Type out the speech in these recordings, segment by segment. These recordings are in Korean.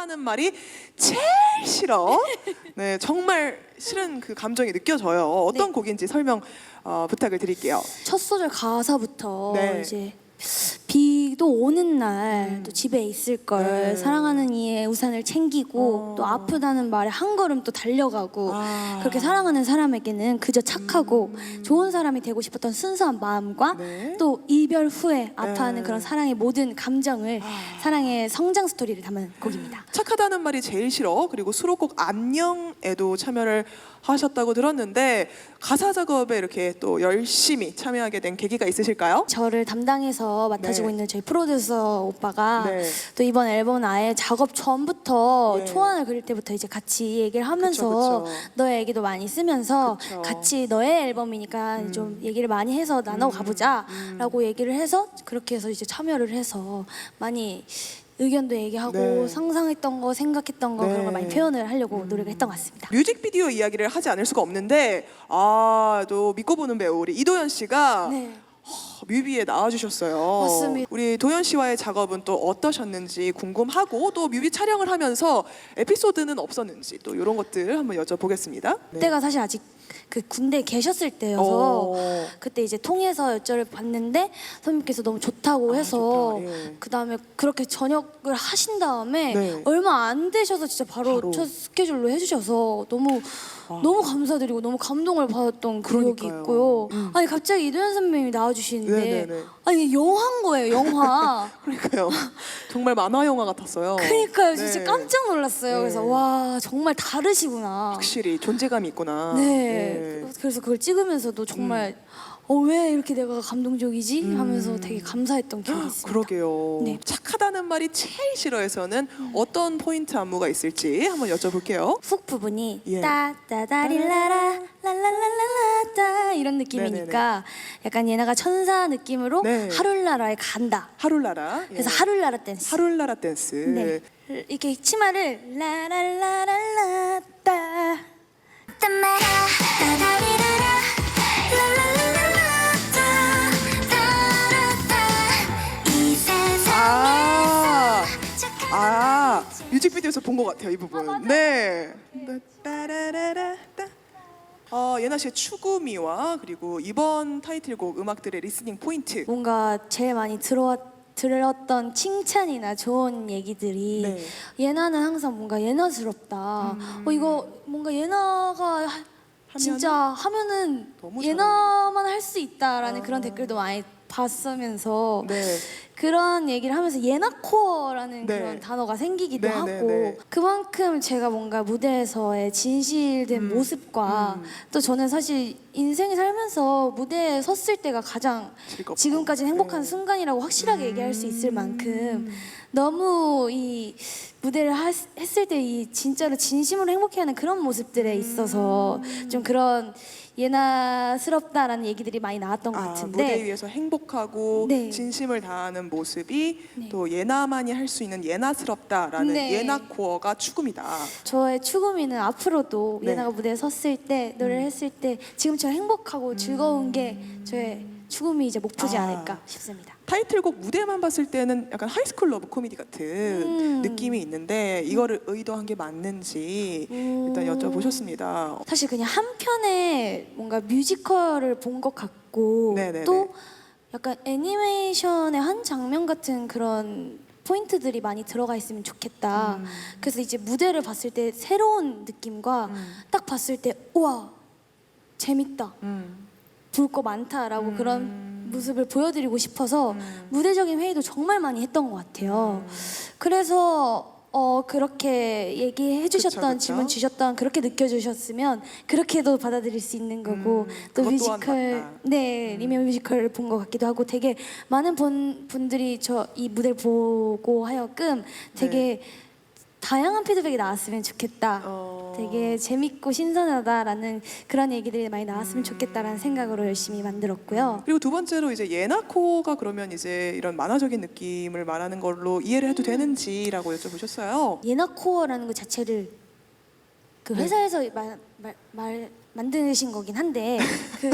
착하다는 말이 제일 싫어. 네, 정말 싫은 그 감정이 느껴져요. 어떤 네. 곡인지 설명 어, 부탁을 드릴게요. 첫 소절 가사부터 네. 이제 비도 오는 날 또 집에 있을 걸 네. 사랑하는 이의 우산을 챙기고 어. 또 아프다는 말에 한 걸음 또 달려가고 아. 그렇게 사랑하는 사람에게는 그저 착하고 좋은 사람이 되고 싶었던 순수한 마음과 네. 또 이별 후에 아파하는 네. 그런 사랑의 모든 감정을 사랑의 성장 스토리를 담은 곡입니다. 착하다는 말이 제일 싫어. 그리고 수록곡 안녕에도 참여를 하셨다고 들었는데 가사 작업에 이렇게 또 열심히 참여하게 된 계기가 있으실까요? 저를 담당해서 맡아주 고 네. 있는 저희 프로듀서 오빠가 네. 또 이번 앨범 아예 작업 전부터 네. 초안을 그릴 때부터 이제 같이 얘기를 하면서 그쵸, 그쵸. 너의 얘기도 많이 쓰면서 그쵸. 음. 같이 너의 앨범이니까 좀 얘기를 많이 해서 나눠 가보자라고 얘기를 해서 그렇게 해서 이제 참여를 해서 많이 의견도 얘기하고 네. 상상했던 거 생각했던 거 그런 네. 걸 많이 표현을 하려고 노력을 했던 것 같습니다. 뮤직비디오 이야기를 하지 않을 수가 없는데 아, 또 믿고 보는 배우 우리 이도현 씨가 네. 뮤비에 나와주셨어요. 맞습니다. 우리 도현 씨와의 작업은 또 어떠셨는지 궁금하고 또 뮤비 촬영을 하면서 에피소드는 없었는지 또 이런 것들 한번 여쭤보겠습니다. 네. 그때가 사실 아직 그 군대에 계셨을 때여서 어. 그때 이제 통해서 여쭤를 봤는데 선배님께서 너무 좋다고 아, 해서 좋다. 예. 그 다음에 그렇게 전역을 하신 다음에 네. 얼마 안 되셔서 진짜 바로, 바로. 첫 스케줄로 해주셔서 너무 너무 감사드리고 너무 감동을 받았던 기억이 그러니까요. 음. 있고요. 아니 갑자기 이도현 선배님이 나와주 시는데 네네네. 아니 영화인 거예요 영화. 그러니까요. 정말 만화 영화 같았어요. 그러니까요 진짜 네. 깜짝 놀랐어요. 네. 그래서 와 정말 다르시구나. 확실히 존재감이 있구나. 네. 그래서 그걸 찍으면서도 정말 어, 왜 이렇게 내가 감동적이지? 하면서 되게 감사했던 기억이 있습니다. 음. 그러게요. 네. 착하다는 말이 제일 싫어에서는 어떤 포인트 안무가 있을지 한번 여쭤볼게요. 훅 부분이 예. 따따다릴라라 랄랄랄랄라따 이런 느낌이니까 약간 얘네가 천사 느낌으로 네. 하룰나라에 간다. 하룰라라. 예. 그래서 하룰나라 댄스. 하룰라라 댄스. 네. 이렇게 치마를 라랄라랄라따 따다리라라 랄랄랄랄라 뮤직비디오에서 본 것 같아요 이 부분. 네. 따라라라 따. 어, 예나 씨의 추구미와 그리고 이번 타이틀곡 음악들의 리스닝 포인트. 뭔가 제일 많이 들어왔 들었던 칭찬이나 좋은 얘기들이 네. 예나는 항상 뭔가 예나스럽다. 어 이거 뭔가 예나가 하- 진짜 하면은 너무 예나만 할 수 있다라는 아. 그런 댓글도 많이 봤으면서 네. 그런 얘기를 하면서 예나코어라는 네. 그런 단어가 생기기도 네, 하고 네, 네. 그만큼 제가 뭔가 무대에서의 진실된 음. 모습과 또 저는 사실 인생을 살면서 무대에 섰을 때가 가장 즐겁고. 지금까지 행복한 네. 순간이라고 확실하게 얘기할 수 있을 만큼 너무 이 무대를 하- 했을 때 이 진짜로 진심으로 행복해하는 그런 모습들에 있어서 좀 그런 예나스럽다라는 얘기들이 많이 나왔던 것 아, 같은데 무대 위에서 행복하고 네. 진심을 다하는 모습이 네. 또 예나만이 할 수 있는 예나스럽다라는 네. 예나 코어가 추구미다. 저의 추구미는 앞으로도 네. 예나가 무대에 섰을 때 노래를 했을 때 지금처럼 행복하고 즐거운 게 저의 추구미이자 목표지 아. 않을까 싶습니다. 타이틀곡 무대만 봤을 때는 약간 하이스쿨 러브 코미디 같은 음. 느낌이 있는데 이거를 의도한 게 맞는지 일단 음. 여쭤보셨습니다. 사실 그냥 한 편의 뭔가 뮤지컬을 본 것 같고 네네네. 또 약간 애니메이션의 한 장면 같은 그런 포인트들이 많이 들어가 있으면 좋겠다. 음. 그래서 이제 무대를 봤을 때 새로운 느낌과 딱 봤을 때 우와 재밌다. 음. 볼 거 많다라고 그런 모습을 보여드리고 싶어서 무대적인 회의도 정말 많이 했던 것 같아요. 그래서 어 그렇게 얘기해 주셨던 그쵸, 그쵸. 질문 주셨던 그렇게 느껴주셨으면 그렇게도 받아들일 수 있는 거고 음, 또 그것 또한 뮤지컬 맞다. 음. 네 리메 뮤지컬을 본 것 같기도 하고 되게 많은 분, 분들이 저 이 무대를 보고 하여금 되게 다양한 피드백이 나왔으면 좋겠다. 네. 어. 되게 재밌고 신선하다라는 그런 얘기들이 많이 나왔으면 음. 좋겠다라는 생각으로 열심히 만들었고요. 그리고 두 번째로 이제 예나 코어가 그러면 이제 이런 만화적인 느낌을 말하는 걸로 이해를 음. 해도 되는지라고 여쭤보셨어요. 예나코어라는 것 자체를 그 네. 회사에서 마- 말, 말 만드신 거긴 한데 그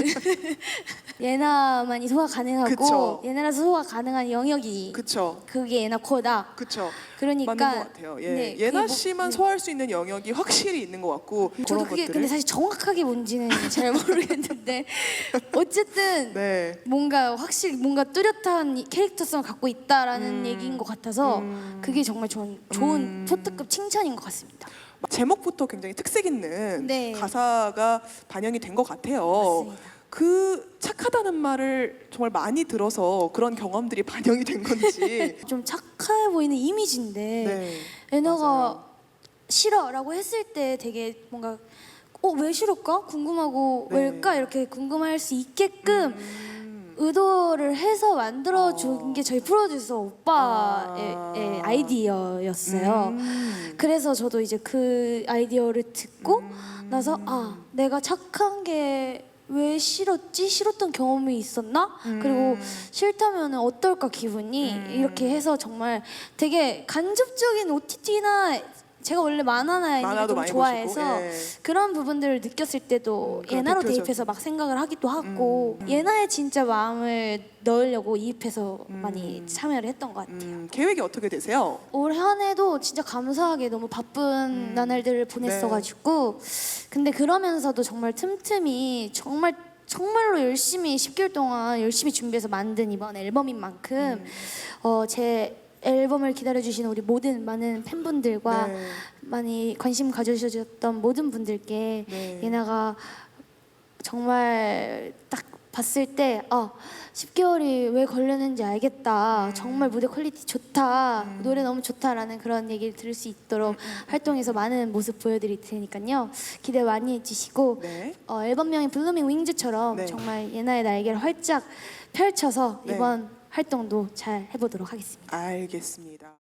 예나만이 소화 가능하고 그쵸. 예나라서 소화 가능한 영역이 그쵸. 그게 예나 코다. 그쵸. 그러니까 맞는 것 같아요. 예. 네, 예나 그게 뭐- 씨만 소화할 수 있는 영역이 확실히 있는 것 같고 저도 그런 그게 것들을. 근데 사실 정확하게 뭔지는 잘 모르겠는데 어쨌든 네. 뭔가 확실히 뭔가 뚜렷한 이 캐릭터성을 갖고 있다라는 음. 얘기인 것 같아서 그게 정말 좋은 좋은 음. 포트급 칭찬인 것 같습니다. 제목부터 굉장히 특색 있는 네. 가사가 반영이 된 것 같아요. 맞습니다. 그 착하다는 말을 정말 많이 들어서 그런 경험들이 반영이 된 건지. 좀 착해 보이는 이미지인데 네. 맞아요. 싫어라고 했을 때 되게 뭔가 어 왜 싫을까 궁금하고 네. 왜일까 이렇게 궁금할 수 있게끔 음. 의도를 해서 만들어 어. 준게 저희 프로듀서 오빠의 아. 의 아이디어였어요. 음. 그래서 저도 이제 그 아이디어를 듣고 음. 나서 아 내가 착한 게 왜 싫었지? 싫었던 경험이 있었나? 그리고 싫다면 어떨까 기분이? 음. 이렇게 해서 정말 되게 간접적인 OTT나 제가 원래 만화나 애니를 만화도 좀 많이 좋아해서 보시고, 예. 그런 부분들을 느꼈을 때도 음, 그런 예나로 대표적인. 대입해서 막 생각을 하기도 하고 음. 예나의 진짜 마음을 넣으려고 이입해서 많이 참여를 했던 것 같아요. 음, 계획이 어떻게 되세요? 올 한 해도 진짜 감사하게 너무 바쁜 나날들을 보냈어가지고 근데 그러면서도 정말 틈틈이 정말 정말로 열심히 10개월 동안 열심히 준비해서 만든 이번 앨범인 만큼 어, 제 앨범을 기다려주시는 우리 모든 많은 팬분들과 네. 많이 관심 가져주셨던 모든 분들께 네. 예나가 정말 딱 봤을 때 아, 10개월이 왜 걸렸는지 알겠다. 정말 무대 퀄리티 좋다. 노래 너무 좋다라는 그런 얘기를 들을 수 있도록 활동에서 많은 모습 보여드릴 테니까요. 기대 많이 해주시고 네. 어, 앨범명인 블루밍 윙즈처럼 네. 정말 예나의 날개를 활짝 펼쳐서 네. 이번 활동도 잘 해보도록 하겠습니다. 알겠습니다.